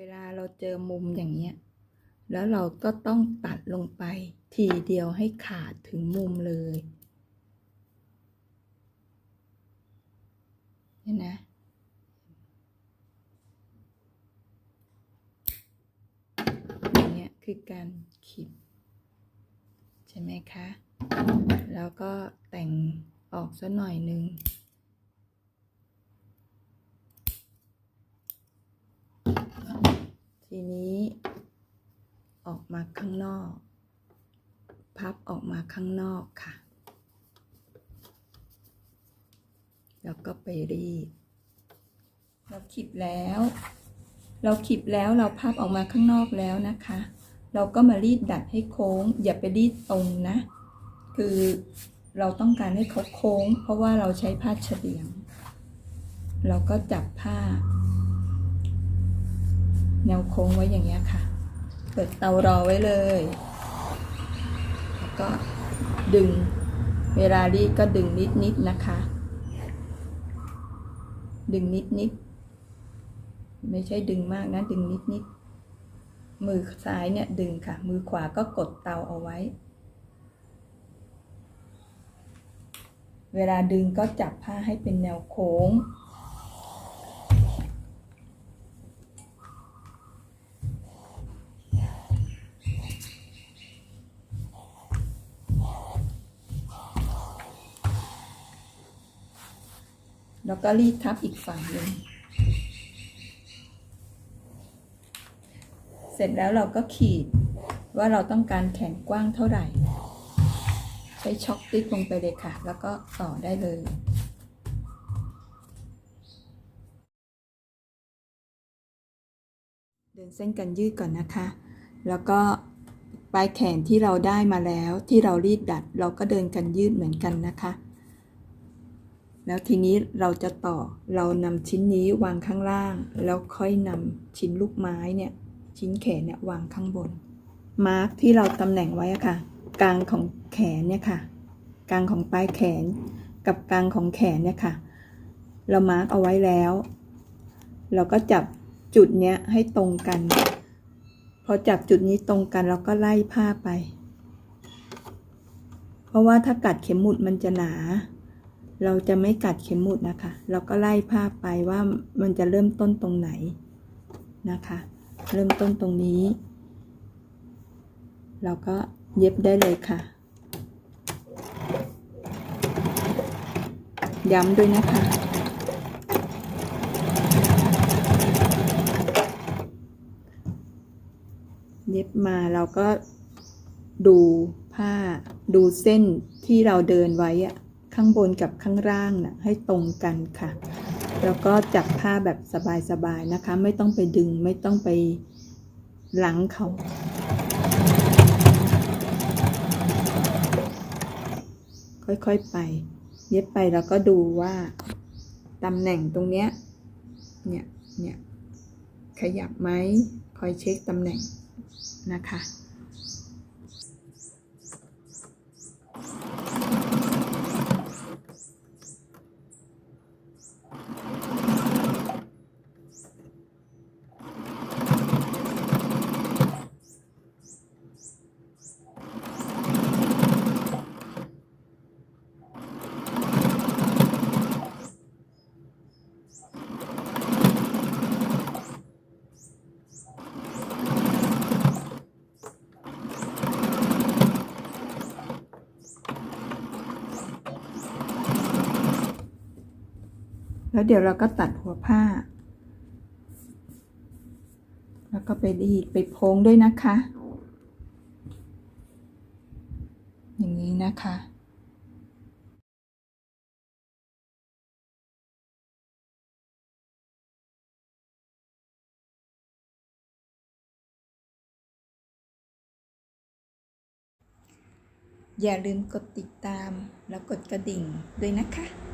เวลาเราเจอมุมอย่างเงี้ย แล้วเราก็ต้องตัดลงไป ทีเดียวให้ขาดถึงมุมเลยเห็นนะอย่างเงี้ยคือการขีดใช่ไหมคะ แล้วก็แต่งออกสักหน่อยนึง ทีนี้ ออกมาข้างนอก พับออกมาข้างนอกค่ะ แล้วก็ไปรีด เราขีดแล้ว เราขีดแล้วเราพับออกมาข้างนอกแล้วนะคะ เราก็มารีดดัดให้โค้ง อย่าไปรีดตรงนะ คือเราต้องการให้เขาโค้ง เพราะว่าเราใช้ผ้าเฉลียง เราก็จับผ้า แนวโค้งไว้อย่างเงี้ยค่ะ เปิดเตารอไว้เลย แล้วก็ดึง เวลารีดก็ดึงนิดๆนะคะ ดึงนิดๆไม่ใช่ดึงมากนะ ดึงนิดๆมือซ้ายเนี่ยดึงค่ะ มือขวาก็กดเตาเอาไว้ เวลาดึงก็จับผ้าให้เป็นแนวโค้ง แล้วก็รีดทับอีกฝั่งหนึ่งเสร็จแล้วเราก็ขีดว่าเราต้องการแขนกว้างเท่าไหร่ ใช้ช็อคติ๊กลงไปเลยค่ะ แล้วก็ต่อได้เลยเดินเส้นกันยืดก่อนนะคะ แล้วก็ปลายแขนที่เราได้มาแล้วที่เรารีดดัด เราก็เดินกันยืดเหมือนกันนะคะ แล้วทีนี้เราจะต่อเรานำชิ้นนี้วางข้างล่าง แล้วค่อยนำชิ้นลูกไม้เนี่ย ชิ้นแขนเนี่ยวางข้างบน มาร์กที่เราตำแหน่งไว้ค่ะ กลางของแขนเนี่ยค่ะ กลางของปลายแขน กับกลางของแขนเนี่ยค่ะ เรามาร์กเอาไว้แล้ว เราก็จับจุดเนี้ยให้ตรงกัน พอจับจุดนี้ตรงกันเราก็ไล่ผ้าไป เพราะว่าถ้ากัดเข็มหมุดมันจะหนา เราจะไม่กัดเข็มหมุดนะคะ เราก็ไล่ภาพไปว่ามันจะเริ่มต้นตรงไหนนะคะ เริ่มต้นตรงนี้ เราก็เย็บได้เลยค่ะ ย้ำด้วยนะคะ เย็บมาเราก็ดูผ้าดูเส้นที่เราเดินไว้อะ ข้างบนกับข้างล่างนะให้ตรงกันค่ะ แล้วก็จับผ้าแบบสบายๆนะคะ ไม่ต้องไปดึงไม่ต้องไปหลังเขาค่อยๆไป เย็บไปแล้วก็ดูว่าตำแหน่งตรงเนี้ยเนี่ยเนี่ยขยับไหมคอยเช็คตำแหน่งนะคะ แล้วเดี๋ยวเราก็ตัดหัวผ้า แล้วก็ไปรีดไปโพงด้วยนะคะ อย่างนี้นะคะอย่าลืมกดติดตามแล้วกดกระดิ่งด้วยนะคะ